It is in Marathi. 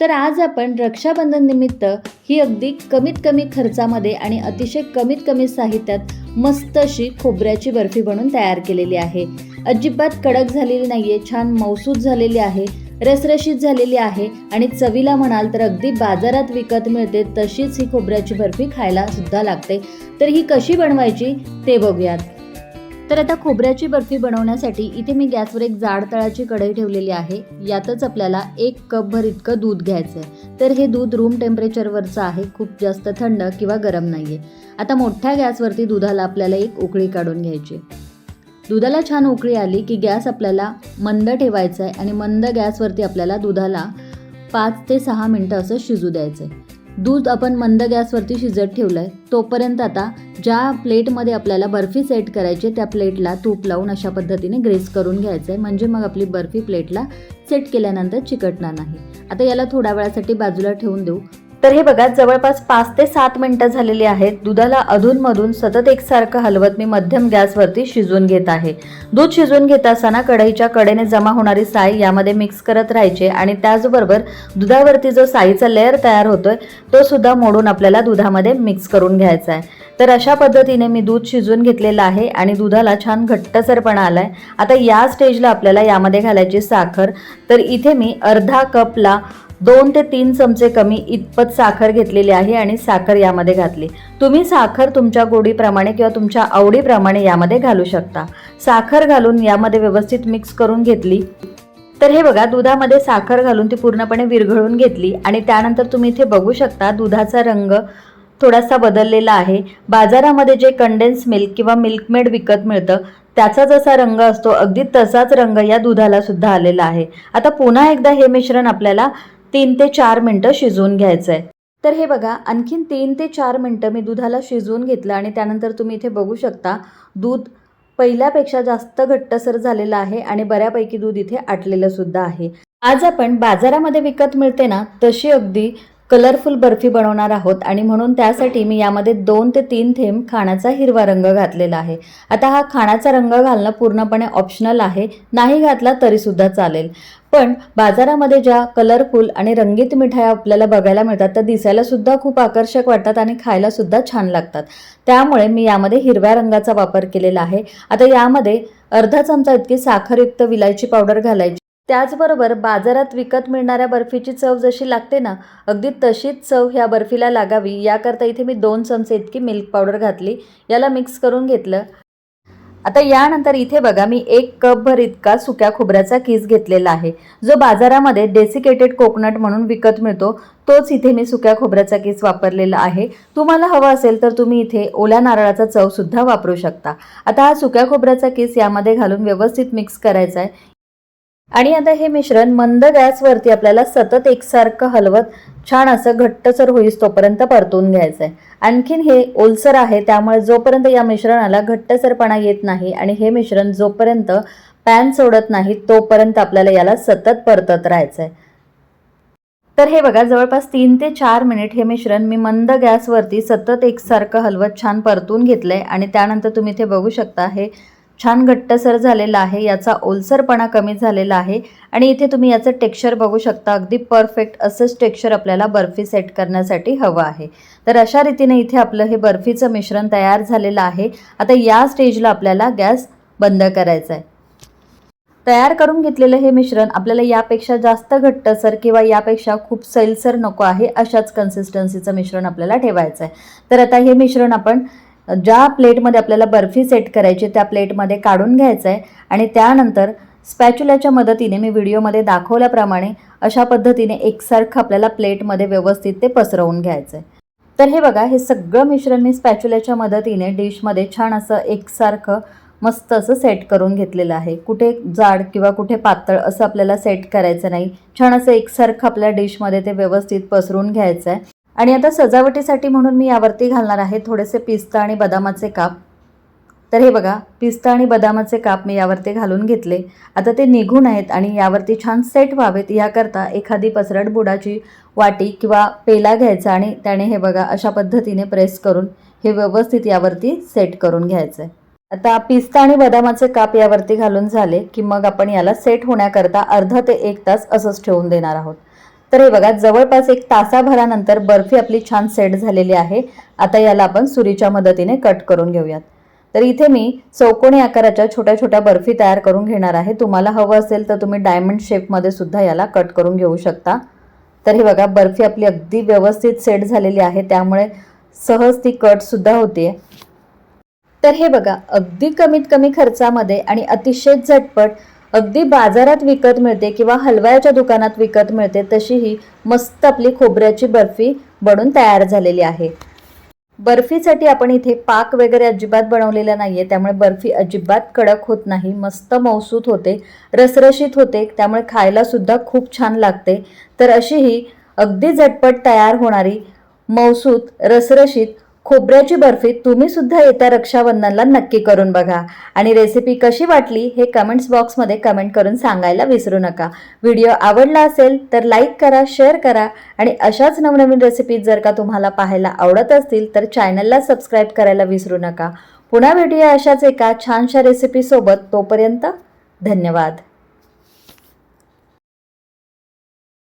तर आज आपण रक्षाबंधन निमित्त ही अगदी कमीत कमी खर्चामध्ये आणि अतिशय कमीत कमी साहित्यात मस्त अशी खोबऱ्याची बर्फी बनवून तयार केलेली आहे. अजिबात कडक झालेली नाहीये छान मौसूद झालेली आहे रसरशीत झालेली आहे आणि चवीला म्हणाल तर अगदी बाजारात विकत मिळते तशीच ही खोबऱ्याची बर्फी खायला सुद्धा लागते. तर ही कशी बनवायची ते बघूयात. तर आता खोबऱ्याची बर्फी बनवण्यासाठी इथे मी गॅसवर एक जाड तळाची कढई ठेवलेली आहे. यातच आपल्याला एक कपभर इतकं दूध घ्यायचं आहे तर हे दूध रूम टेम्परेचरवरचं आहे. खूप जास्त थंड किंवा गरम नाही आहे आता मोठ्या गॅसवरती दुधाला आपल्याला एक उकळी काढून घ्यायची. दुधाला छान उकळी आली की गॅस आपल्याला मंद ठेवायचा आहे आणि मंद गॅसवरती आपल्याला दुधाला पाच ते सहा मिनटं असं शिजू द्यायचं आहे दूध आपण मंद गॅसवरती शिजत ठेवलं आहे तोपर्यंत आता ज्या प्लेटमध्ये आपल्याला बर्फी सेट करायची आहे, त्या प्लेटला तूप लावून अशा पद्धतीने ग्रेस करून घ्यायचं आहे म्हणजे मग आपली बर्फी प्लेटला सेट केल्यानंतर चिकटणार नाही. आता याला थोड्या वेळासाठी बाजूला ठेवून देऊ. तर हे बघा जवळपास पाच ते सात मिनटं झालेली आहेत. दुधाला अधूनमधून सतत एकसारखं हलवत मी मध्यम गॅसवरती शिजवून घेत आहे. दूध शिजवून घेत असताना कढईच्या कडेने जमा होणारी साय यामध्ये मिक्स करत राहायचे आणि त्याचबरोबर दुधावरती जो साईचा लेअर तयार होतोय तो सुद्धा मोडून आपल्याला दुधामध्ये मिक्स करून घ्यायचा आहे. तर अशा पद्धतीने मी दूध शिजवून घेतलेलं आहे आणि दुधाला छान घट्टसरपणा आलाय. आता या स्टेजला आपल्याला यामध्ये घालायची साखर. तर इथे मी अर्धा कपला दोन ते तीन चमचे कमी इतपत साखर घेतलेली आहे आणि साखर यामध्ये घातली. तुम्ही साखर तुमच्या गोडीप्रमाणे किंवा तुमच्या आवडीप्रमाणे यामध्ये घालू शकता. साखर घालून यामध्ये व्यवस्थित मिक्स करून घेतली. तर हे बघा दुधामध्ये साखर घालून ती पूर्णपणे विरघळून घेतली आणि त्यानंतर तुम्ही इथे बघू शकता दुधाचा रंग थोडासा बदललेला आहे. बाजारामध्ये जे कंडेन्स मिल्क किंवा मिल्कमेड विकत मिळतं त्याचा जसा रंग असतो अगदी तसाच रंग या दुधाला सुद्धा आलेला आहे. आता पुन्हा एकदा हे मिश्रण आपल्याला तीन ते चार मिनटं शिजवून घ्यायचं आहे तर हे बघा आणखीन तीन ते चार मिनटं मी दुधाला शिजवून घेतलं आणि त्यानंतर तुम्ही इथे बघू शकता दूध पहिल्यापेक्षा जास्त घट्टसर झालेलं आहे आणि बऱ्यापैकी दूध इथे आटलेलं सुद्धा आहे. आज आपण बाजारामध्ये विकत मिळते ना तशी अगदी कलरफुल बर्फी बनवणार आहोत आणि म्हणून त्यासाठी मी यामध्ये दोन ते तीन थेंब खाण्याचा हिरवा रंग घातलेला आहे. आता हा खाण्याचा रंग घालणं पूर्णपणे ऑप्शनल आहे. नाही घातला तरीसुद्धा चालेल. पण बाजारामध्ये ज्या कलरफुल आणि रंगीत मिठाया आपल्याला बघायला मिळतात त्या दिसायलासुद्धा खूप आकर्षक वाटतात आणि खायलासुद्धा छान लागतात. त्यामुळे मी यामध्ये हिरव्या रंगाचा वापर केलेला आहे. आता यामध्ये अर्धा चमचा इतकी साखरयुक्त विलायची पावडर घालायची त्याचबरोबर बाजारात विकत मिळणाऱ्या बर्फीची चव जशी लागते ना अगदी तशीच चव ह्या बर्फीला लागावी. याकरता इथे मी दोन चमचे इतकी मिल्क पावडर घातली. याला मिक्स करून घेतलं. आता यानंतर इथे बघा मी एक कपभर इतका सुक्या खोबऱ्याचा किस घेतलेला आहे. जो बाजारामध्ये डेसिकेटेड कोकोनट म्हणून विकत मिळतो तोच इथे मी सुक्या खोबऱ्याचा किस वापरलेला आहे. तुम्हाला हवा असेल तर तुम्ही इथे ओल्या नारळाचा चव सुद्धा वापरू शकता. आता हा सुक्या खोबऱ्याचा किस यामध्ये घालून व्यवस्थित मिक्स करायचा आहे आणि आता हे मिश्रण मंद गॅसवरती आपल्याला सतत एकसारखं हलवत छान असं घट्टसर होईस तोपर्यंत परतून घ्यायचं आहे आणखीन हे ओलसर आहे त्यामुळे जोपर्यंत या मिश्रणाला घट्टसरपणा येत नाही आणि हे मिश्रण जोपर्यंत पॅन सोडत नाही तोपर्यंत आपल्याला याला सतत परतत राहायचं आहे तर हे बघा जवळपास तीन ते चार मिनिट हे मिश्रण मी मंद गॅसवरती सतत एकसारखं हलवत छान परतून घेतलंय आणि त्यानंतर तुम्ही इथे बघू शकता हे छान घट्टसर झालेला आहे याचा ओलसरपणा कमी झालेला आहे आणि इथे तुम्ही याचं टेक्स्चर बघू शकता. अगदी परफेक्ट असंच टेक्स्चर आपल्याला बर्फी सेट करण्यासाठी हवं आहे. तर अशा रीतीने इथे आपलं हे बर्फीचं मिश्रण तयार झालेलं आहे. आता या स्टेजला आपल्याला गॅस बंद करायचा आहे. तयार करून घेतलेलं हे मिश्रण आपल्याला यापेक्षा जास्त घट्टसर किंवा यापेक्षा खूप सैलसर नको आहे अशाच कन्सिस्टन्सीचं मिश्रण आपल्याला ठेवायचं आहे. तर आता हे मिश्रण आपण ज्या प्लेटमध्ये आपल्याला बर्फी सेट करायची त्या प्लेटमध्ये काढून घ्यायचं आहे. आणि त्यानंतर स्पॅच्युलाच्या मदतीने मी व्हिडिओमध्ये दाखवल्याप्रमाणे अशा पद्धतीने एकसारखं आपल्याला प्लेटमध्ये व्यवस्थित ते पसरवून घ्यायचं आहे. तर हे बघा हे सगळं मिश्रण मी स्पॅच्युलाच्या मदतीने डिशमध्ये छान असं एकसारखं मस्त असं सेट करून घेतलेलं आहे. कुठे जाड किंवा कुठे पातळ असं आपल्याला सेट करायचं नाही. छान असं एकसारखं आपल्या डिशमध्ये ते व्यवस्थित पसरून घ्यायचं आहे. आणि आता सजावटीसाठी म्हणून मी यावरती घालणार आहे थोडेसे पिस्ता आणि बदामाचे काप. तर हे बघा पिस्ता आणि बदामाचे काप मी यावरती घालून घेतले. आता ते निघून आहेत आणि यावरती छान सेट व्हावेत. याकरता एखादी पसरट बुडाची वाटी किंवा पेला घ्यायचा आणि त्याने हे बघा अशा पद्धतीने प्रेस करून हे व्यवस्थित यावरती सेट करून घ्यायचं आहे आता पिस्ता आणि बदामाचे काप यावरती घालून झाले की मग आपण याला सेट होण्याकरता अर्धा ते एक तास असंच ठेवून देणार आहोत. तर हे बघा जवळपास एक तासाभरानंतर बर्फी आपली छान सेट झालेली आहे. आता याला आपण सुरीच्या मदतीने कट करून घेऊयात. तर इथे मी चौकोनी आकाराच्या छोट्या छोट्या बर्फी तयार करून घेणार आहे. तुम्हाला हवं असेल तर तुम्ही डायमंड शेपमध्ये सुद्धा याला कट करून घेऊ शकता. तर हे बघा बर्फी आपली अगदी व्यवस्थित सेट झालेली आहे. त्यामुळे सहज ती कटसुद्धा होते तर हे बघा अगदी कमीत कमी खर्चामध्ये आणि अतिशय झटपट अगदी बाजारात विकत मिळते किंवा हलवायाच्या दुकानात विकत मिळते तशी ही मस्त आपली खोबऱ्याची बर्फी बनून तयार झालेली आहे. बर्फीसाठी आपण इथे पाक वगैरे अजिबात बनवलेला आहे त्यामुळे बर्फी अजिबात कडक होत नाही मस्त मौसूत होते रसरशीत होते त्यामुळे खायलासुद्धा खूप छान लागते. तर अशी ही अगदी झटपट तयार होणारी मौसूत रसरशीत खोबऱ्याची बर्फी तुम्ही सुद्धा येत्या रक्षाबंधनला नक्की करून बघा. आणि रेसिपी कशी वाटली हे कमेंट्स बॉक्समध्ये कमेंट करून सांगायला विसरू नका. व्हिडिओ आवडला असेल तर लाईक करा शेअर करा आणि अशाच नवनवीन रेसिपीज जर का तुम्हाला पाहायला आवडत असतील तर चॅनलला सबस्क्राईब करायला विसरू नका. पुन्हा भेटूया अशाच एका छानशा रेसिपीसोबत तोपर्यंत धन्यवाद.